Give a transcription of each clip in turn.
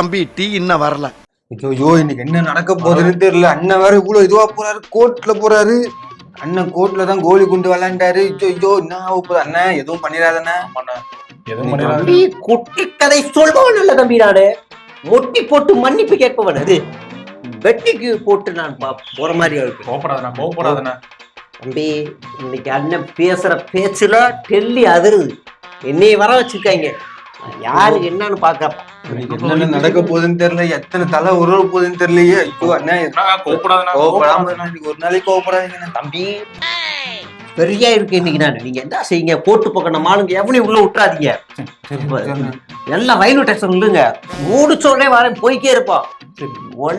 தம்பி டீ இன்னும் வரல. ஐயோ இன்னைக்கு என்ன நடக்க போகுதுன்னு தெரியல. அண்ணன் வேற இவ்வளவு இதுவா போறாரு கோர்ட்ல போறாரு. அண்ணன் கோர்ட்ல தான் கோலி குண்டு விளையாண்டாரு. ஐயோ என்ன ஆக போகுது அண்ணன் எதுவும் பண்ணிடாதண்ணே. தம்பி குட்டி கதை சொல்பவன் இல்ல தம்பி நானு. ஒட்டி போட்டு மன்னிப்பு கேட்பவன் அது. வெட்டிக்கு போட்டு நான் போற மாதிரி இருக்கு. கோபப்படாதண்ணா கோபப்படாதண்ணா தம்பி இன்னைக்கு அண்ணன் பேசுற பேச்சுல டெல்லி அதிருது. என்னைய வர வச்சிருக்காங்க. யாரு என்னன்னு பாக்க நடக்க போகுதுன்னு தெரியல எத்தனை தலை உருவ போகுதுன்னு தெரியலையே. ஒரு நாளைக்கு கோவப்படாதீங்க. தம்பி பெரியா இருக்கு இன்னைக்கு நான். நீங்க என்ன செய்யுங்க? போட்டு பக்கம் நம்ம ஆளுங்க எவனையும் உள்ள விட்டுறாதீங்க. எல்லாம் ரயில்வே ஸ்டேஷன் இல்லைங்க. முடிச்ச உடனே வரேன் போய்க்கே இருப்போம்.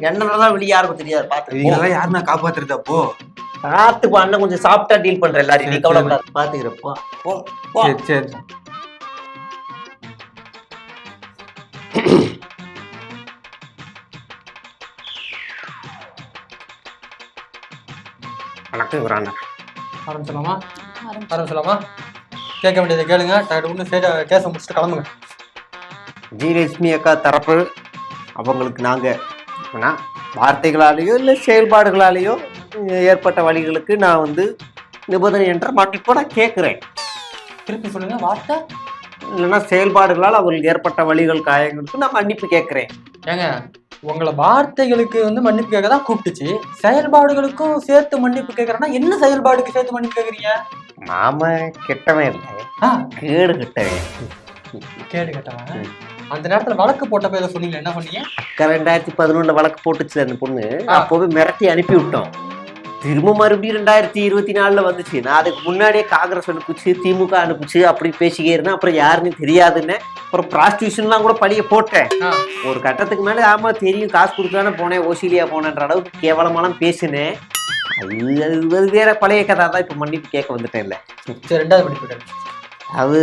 என்னதான் வெளியே யாருக்கும் தெரியாது பாத்து இவங்கெல்லாம் யாருன்னா காப்பாத்துறது அப்போ? பார்த்து அண்ணன் கொஞ்சம் சாஃப்டா டீல் பண்ற எல்லாரையும். நீ கவலைப்படாத. பாத்துக்கிறப்போ போ. போ. சரி சரி. வணக்கம் ஒரு அண்ணன் ஆரம்பிச்சலாமா ஆரம்பிச்சலாமா கேட்க வேண்டியதை கேளுங்க. டக்கு சைட கேஸை முடிச்சுட்டு கிளம்புங்க. ஜீலட்சுமி அக்கா தரப்பு அவங்களுக்கு நாங்க என்ன, வார்த்தைகளாலேயோ இல்லை செயல்பாடுகளாலேயோ ஏற்பட்ட வழிகளுக்கு நான் வந்து நிபந்தனை என்ற மன்னிப்போ நான் கேட்குறேன். திருப்பி சொல்லுங்க வார்த்தை. இல்லைன்னா செயல்பாடுகளால் அவர்களுக்கு ஏற்பட்ட வழிகள் காயங்களுக்கு நான் மன்னிப்பு கேட்குறேன். ஏங்க உங்களை வார்த்தைகளுக்கு வந்து மன்னிப்பு கேட்க தான் கூப்பிட்டுச்சு. செயல்பாடுகளுக்கும் சேர்த்து மன்னிப்பு கேட்கறேன்னா என்ன செயல்பாடுக்கு சேர்த்து மன்னிப்பு கேட்குறீங்க நாம கெட்டவன் இல்லை. ஆ. கேடு கெட்டவன். கேடு கேட்டவன். அந்த நேரத்துல வழக்கு போட்ட பேர சொன்னீங்க என்ன பண்ணீங்க? அக்கா ரெண்டாயிரத்தி பதினொன்றுல வழக்கு போட்டுச்சு அந்த பொண்ணு. ஆ. அப்போவே மிரட்டி அனுப்பி விட்டோம் திரும்ப மறுபடியும் ரெண்டாயிரத்தி இருபத்தி நாலுல வந்துச்சு. நான் அதுக்கு முன்னாடியே காங்கிரஸ் அனுப்புச்சு திமுக அனுப்புச்சு அப்படி பேசிக்கே இருந்தேன். அப்புறம் யாருன்னு தெரியாதுன்னு அப்புறம் ப்ராஸ்டியூஷன்லாம் கூட படிய போட்டேன். ஒரு கட்டத்துக்கு மேலே ஆமா தெரியும் காசு கொடுத்தானே போனேன் ஓசிலியா போனேன்ற அளவுக்கு கேவலமாலாம் பேசினேன். அது வேற பழைய கதை தான் இப்போ மன்னிப்பு கேட்க வந்துட்டேன்ல. ரெண்டாவது மன்னிப்பு அது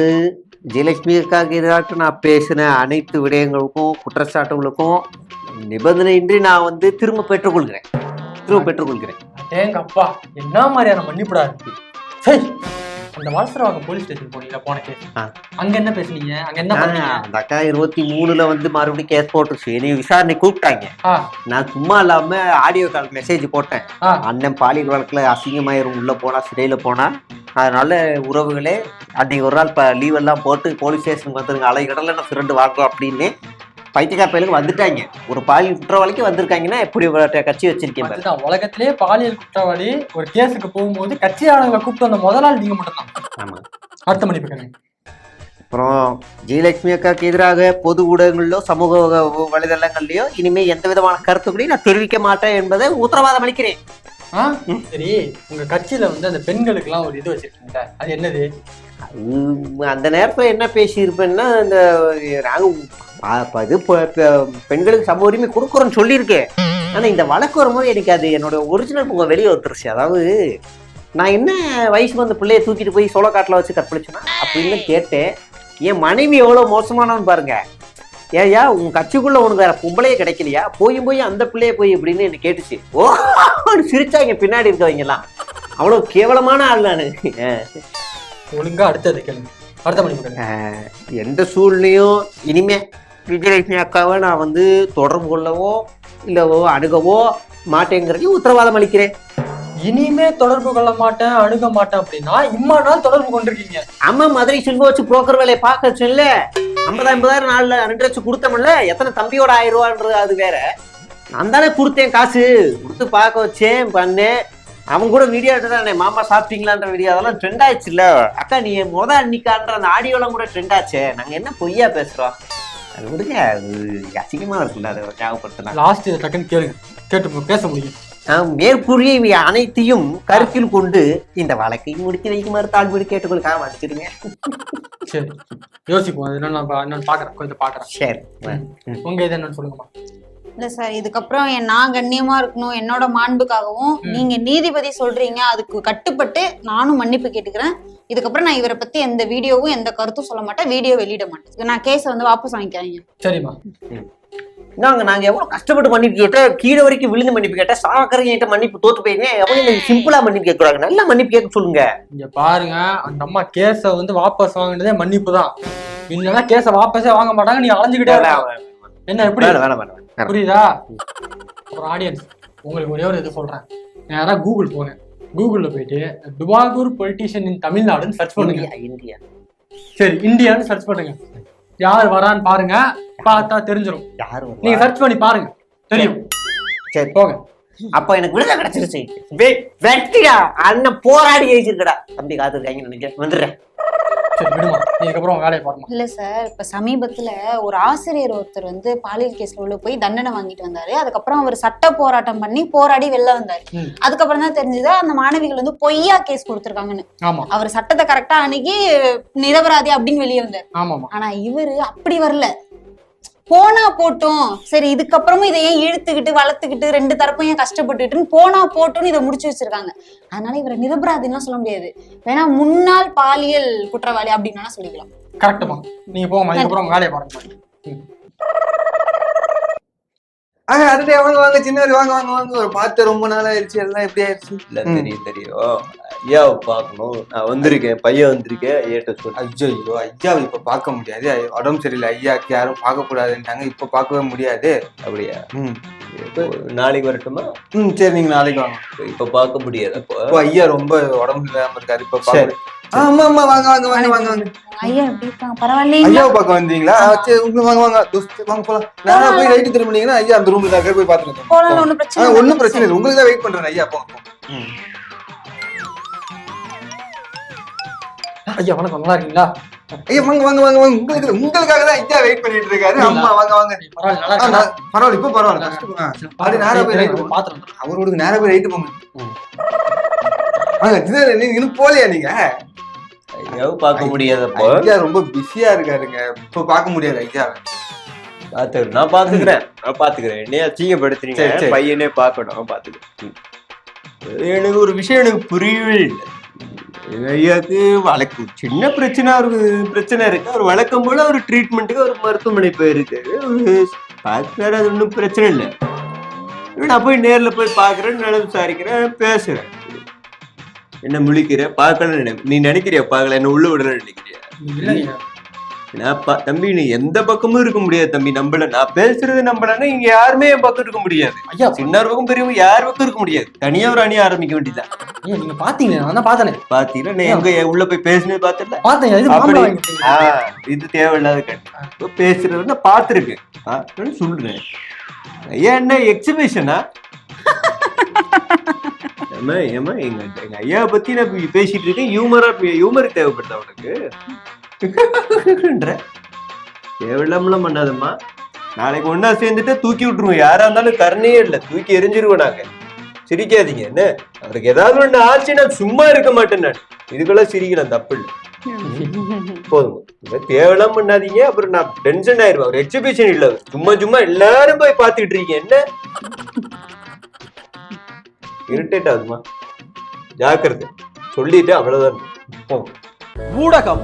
ஜெயலட்சுமி அக்காவுக்கு எதிராக நான் பேசின அனைத்து விடயங்களுக்கும் குற்றச்சாட்டுகளுக்கும் நிபந்தனையின்றி நான் வந்து திரும்ப பெற்றுக்கொள்கிறேன். திரும்ப பெற்றுக்கொள்கிறேன். ஏங்க அப்பா என்ன மாதிரியான மன்னிப்புடா இருக்கு? சரி அந்த வளசரவாக்கம் போலீஸ் ஸ்டேஷன் போனீங்களா போன கேஸ். அங்க என்ன பேசுனீங்க? அங்க என்ன அந்த அக்கா இருபத்தி மூணுல வந்து மறுபடியும் கேஸ் போட்டுருச்சு. என்னை விசாரணை கூப்பிட்டாங்க. நான் சும்மா இல்லாம ஆடியோ கால் மெசேஜ் போட்டேன். அண்ணன் பாலியல் வழக்குல அசிங்கமாயிரும் உள்ள போனா சிறையில போனா. அதனால உறவுகளே அன்னைக்கு ஒரு நாள் இப்போ லீவ் எல்லாம் போட்டு போலீஸ் ஸ்டேஷனுக்கு வந்துருங்க அலைகடல நான் ஃப்ரெண்டு வாங்கும் அப்படின்னு பைத்தியக்கார பயலுக்கு வந்துட்டாங்க. ஒரு பாலியல் குற்றவாளிக்கு வந்திருக்காங்கன்னா எப்படி கட்சி. அதுதான் உலகத்திலே பாலியல் குற்றவாளி ஒரு கேஸுக்கு போகும்போது கட்சியாளங்களை கூப்பிட்டு வந்த முதல் நீங்க மட்டும்தான். ஆமா. அடுத்த மன்னிப்பு அப்புறம் ஜெயலட்சுமி அக்காவுக்கு எதிராக பொது ஊடகங்களிலோ சமூக வலைதளங்கள்லயோ இனிமே எந்த விதமான கருத்துக்களையும் நான் தெரிவிக்க மாட்டேன் என்பதை உத்தரவாதம் அளிக்கிறேன்? சரி. உங்க கட்சியில வந்து அந்த பெண்களுக்கு எல்லாம் ஒரு இது வச்சிருக்கீங்க அது என்னது? அந்த நேரத்தில் என்ன பேசியிருப்பேன்னா இந்த நாங்க இது பெண்களுக்கு சம உரிமை கொடுக்குறோன்னு சொல்லியிருக்கேன் ஆனா இந்த வழக்கு வரும்போது எனக்கு அது என்னோட ஒரிஜினல் உங்கள் வெளியே ஒருத்தருச்சு அதாவது நான் என்ன வயசுக்கு வந்த பிள்ளைய தூக்கிட்டு போய் சோளக்காட்டில் வச்சு கற்பழிச்சேன்னா அப்படின்னு கேட்டேன். என் மனைவி எவ்வளோ மோசமானவன்னு பாருங்க. ஏயா உன் கட்சிக்குள்ள உனக்கு வேற பொம்பளையே கிடைக்கலையா? போய் போய் அந்த பிள்ளைய போய் அப்படின்னு என்ன கேட்டுச்சு. ஓ சிரிச்சாங்க பின்னாடி இருக்கவங்கலாம் அவ்வளோ கேவலமான ஆள் நான். ஒழுங்கா அடுத்தது கேளுங்க. அடுத்த கேளுங்க எந்த சூழ்நிலையும் இனிமே விஜயலட்சுமி அக்காவை நான் வந்து தொடர்பு கொள்ளவோ இல்லவோ அணுகவோ மாட்டேங்கிறதையும் உத்தரவாதம் அளிக்கிறேன். இனிமே தொடர்பு கொள்ள மாட்டேன் அணுக மாட்டேன் அப்படின்னா இம்மா நாள் தொடர்பு கொண்டிருக்கீங்க. அம்மா மதுரை செல்வ வச்சு புரோக்கர் வேலையை பார்க்க வச்சுல்ல ஐம்பது ஐம்பதாயிரம் நாள்ல ரெண்டு லட்சம் கொடுத்தோம்ல எத்தனை தம்பியோட ஆயிரம் ரூபான்றது அது வேற. நான் தானே கொடுத்தேன் காசு கொடுத்து பார்க்க வச்சேன் பண்ணேன். அவன் கூட வீடியோ எடுத்தானே மாமா சாப்பிட்டீங்களான்ற வீடியோ அதெல்லாம் ட்ரெண்ட் ஆயிடுச்சுல்ல. அக்கா நீ முத அன்னிக்கான்ற அந்த ஆடியோலாம் கூட ட்ரெண்ட் ஆச்சே. நாங்க என்ன பொய்யா பேசுறோம்? அது விடுங்க அது அசிங்கமா இருக்குல்ல அதை ஞாபகப்படுத்தினா. லாஸ்ட் இதை டக்குன்னு கேளுங்க. கேட்டு பேச முடியும். மேற்கூறிய இவை அனைத்தையும் கருத்தில் கொண்டு இந்த வழக்கை முடித்து வைக்குமாறு தாழ்வு கேட்டுக்கொள்ள வச்சுருங்க சரி. யோசிப்போம் அது என்னன்னு நான் பா- என்னன்னு பாக்குறேன் கொஞ்சம் பாக்குறேன் சரி உங்க இது என்னன்னு சொல்லுங்கம்மா இல்ல சார் இதுக்கப்புறம் என் நான் கண்ணியமா இருக்கணும் என்னோட மாண்புக்காகவும். நீங்க நீதிபதி சொல்றீங்க அதுக்கு கட்டுப்பட்டு நானும் மன்னிப்பு கேட்டுக்கிறேன். இதுக்கப்புறம் நான் இவரை பத்தி எந்த வீடியோவும் எந்த கருத்தும் சொல்ல மாட்டேன் வீடியோ வெளியிட மாட்டேன். நான் கேஸை வந்து வாபஸ் வாங்கிக்கிறேன் சரிம்மா. நாங்க நாங்க எவ்வளவு கஷ்டப்பட்டு மன்னிப்பு கேட்டோம். கீழே வரைக்கும் விழுந்து மன்னிப்பு கேட்டா சாக்கரைங்க கிட்ட மன்னிப்பு தோத்து போயிருங்க எவ்வளவு சிம்பிளா மன்னிப்பு கேட்கறாங்க நல்லா மன்னிப்பு கேட்க சொல்லுங்க. இங்க பாருங்க அந்த அம்மா கேஸ வந்து வாபஸ் வாங்கினதே மன்னிப்பு தான் இல்லைன்னா கேஸ வாபஸே வாங்க மாட்டாங்க நீங்க அலைஞ்சுக்கிட்டே. என்ன எப்படி? வேணாம் வேணாம். புரியுதா? ஒரு ஆடியன்ஸ் உங்களுக்கு ஒரே ஒரு இது சொல்றேன். நேரா கூகுள் போங்க கூகுள்ல போயிட்டு டுபாகூர் பொலிட்டீஷியன் இன் தமிழ்நாடுன்னு சர்ச் பண்ணுங்க. இந்தியா சரி இந்தியான்னு சர்ச் பண்ணுங்க. யார் வரான்னு பாருங்க. பார்த்தா தெரிஞ்சிடும் யாரு நீங்க? சர்ச் பண்ணி பாருங்க. தெரியும். சரி போங்க. அப்ப எனக்கு விடுதலை கிடைச்சிருச்சு. வெ- வெற்றிடா அண்ணன் போராடி ஜெயிச்சிருக்கடா. தம்பி காத்துருக்காங்க நினைக்கிறேன். வந்துடுறேன். சரி விடுமா. நீ அதுக்கப்புறம் வேலையை பாருமா. இல்ல சார் இப்ப சமீபத்துல ஒரு ஆசிரியர் ஒருத்தர் வந்து பாலியல் கேஸ்ல உள்ள போய் தண்டனை வாங்கிட்டு வந்தாரு. அதுக்கப்புறம் அவர் சட்ட போராட்டம் பண்ணி போராடி வெளில வந்தாரு. அதுக்கப்புறம் தான் தெரிஞ்சது அந்த மாணவிகள் வந்து பொய்யா கேஸ் கொடுத்திருக்காங்கன்னு. அவர் சட்டத்தை கரெக்டா அணுகி நிரபராதி அப்படின்னு வெளியே வந்தார். ஆனா இவரு அப்படி வரல. போனா போட்டும். சரி இதுக்கப்புறமும் இதை ஏன் இழுத்துக்கிட்டு வளர்த்துக்கிட்டு ரெண்டு தரப்பும் ஏன் கஷ்டப்பட்டுட்டுன்னு போனா போட்டோம்னு இதை முடிச்சு வச்சிருக்காங்க. அதனால இவரை நிரபராதின்னா சொல்ல முடியாது. வேணா முன்னாள் பாலியல் குற்றவாளி அப்படின்னு சொல்லிக்கலாம். கரெக்டுமா நீங்க போங்கம்மா அதுக்கப்புறம் வேலையை பாருங்க. ஆஹ் அதுடே வாங்க வாங்க சின்னவர் வாங்க வாங்க வாங்க. ஒரு பார்த்து ரொம்ப நாள் ஆயிடுச்சு எல்லாம் எப்படி ஆயிடுச்சு இல்ல. தெரியும் தெரியும். ஐயாவை பார்க்கணும். நான் வந்திருக்கேன் பையன் வந்திருக்கேன் ஐயாட்ட சொல்லு. ஐயோ ஐயா இப்ப பார்க்க முடியாது. உடம்பு சரியில்லை. ஐயாக்கு யாரும் பார்க்க கூடாதுன்ட்டாங்க இப்ப பார்க்கவே முடியாது. அப்படியா? ம். நாளைக்கு வரட்டுமா? ம் சரி நீங்க நாளைக்கு வாங்க. இப்ப பார்க்க முடியாது. இப்போ ஐயா ரொம்ப உடம்பு இல்லாம இருக்காரு. இப்ப ஆ, ஆமா ஆமா வாங்க வாங்க வாங்க வாங்க வாங்க. ஐயா எப்படி இருக்காங்க? பரவாயில்லைங்களா? ஐயாவை பார்க்க வந்தீங்களா? சரி உங்களுக்கு வாங்க வாங்க. வாங்க போலாம். நேரா போய் ரைட்டு திரும்பினீங்கன்னா ஐயா அந்த ரூம்ல தான் போய் பாத்துட்டு போலாம் ஒண்ணும் பிரச்சனை. ஒண்ணும் பிரச்சனை இல்லை. உங்களுக்கு தான் வெயிட் பண்றேன் ஐயா. ம். ஐயா வணக்கம். நல்லா இருக்கீங்களா? ஐயா வாங்க வாங்க வாங்க வாங்க. உங்களுக்கு உங்களுக்காக தான் ஐயா வெயிட் பண்ணிட்டு இருக்காரு. அம்மா வாங்க வாங்க. பரவாயில்ல பரவாயில்ல இப்ப பரவாயில்ல. கஷ்டம். ஆ, அப்படி நேரா போய் ரைட்டு போங்க பாத்துறேன் அவரோட நேரா போய் ரைட்டு போங்க. வாங்க இது நீங்க இன்னும் போலையா நீங்க? ஐயாவை பார்க்க முடியாது அப்போ ஐயா ரொம்ப பிஸியா இருக்காருங்க. இப்ப பார்க்க முடியாது ஐயா. பாத்து நான் பாத்துக்கிறேன். நான் பாத்துக்கிறேன். என்னைய சரி. பையனே பார்க்கணும் பாத்துக்கிறேன். எனக்கு ஒரு விஷயம் எனக்கு புரியவே இல்லை. ஐயாக்கு வழக்கு சின்ன பிரச்சனை அவருக்கு பிரச்சனை இருக்கு. அவர் வழக்கம் போல ஒரு ட்ரீட்மெண்ட்டுக்கு ஒரு மருத்துவமனை போயிருக்காரு அவரு பார்க்கிறாரு அது ஒன்றும் பிரச்சனை இல்லை. நான் போய் நேர்ல போய் பார்க்கறேன் நலம் விசாரிக்கிறேன் பேசுறேன். என்ன முழிக்கிற? பார்க்கல நீ நினைக்கிறியா? பார்க்கல. என்ன உள்ள விடுற நினைக்கிறியா? இல்ல ஐயா நான் பா- தம்பி நீ எந்த பக்கமும் இருக்க முடியாது தம்பி. நம்பல நான் பேசுறது நம்பலன்னா இங்க யாருமே என் பக்கம் இருக்க முடியாது. ஐயா சின்ன பக்கம் பெரியவங்க யார் பக்கம் இருக்க முடியாது. தனியா ஒரு அணியா ஆரம்பிக்க வேண்டியதுதான். ஐயா நீங்க பாத்தீங்க நான் தான் பார்த்தேனே பாத்தீங்கன்னா நான் எங்க உள்ள போய் பேசினது பாத்துல பார்த்தேன் இது அப்படி. தேவையில்லாத கட்டு பேசுறது நான் பாத்துருக்கேன். பார்த்தேன்னு சொல்றேன். ஐயா என்ன எக்ஸிபிஷனா ஏமா ஏமா எங்க எங்க ஐயா பத்தி நான் பேசிட்டு இருக்கேன். ஹியூமரா ஹியூமர் தேவைப்படுதா உனக்கு? தேவையில்லாமலாம் பண்ணாதம்மா. நாளைக்கு ஒண்ணா சேர்ந்துட்டு தூக்கி விட்டுருவோம். யாரா இருந்தாலும் கருணையே இல்லை. தூக்கி எரிஞ்சிருவோம் நாங்க. சிரிக்காதீங்க. என்ன? அவருக்கு ஏதாவது ஒண்ணு ஆச்சுன்னா சும்மா இருக்க மாட்டேன் நான். இதுக்கெல்லாம் சிரிக்கலாம் தப்பு இல்லை போதும் தேவையெல்லாம் பண்ணாதீங்க. அப்புறம் நான் டென்ஷன் ஆயிருவேன் ஒரு எக்ஸிபிஷன் இல்ல. சும்மா சும்மா எல்லாரும் போய் பார்த்துக்கிட்டு இருக்கீங்க. என்ன? இரிட்டேட் ஆகுதுமா ஜாக்கிரதை. சொல்லிட்டு அவ்வளவுதான். போங்க ஊடகம்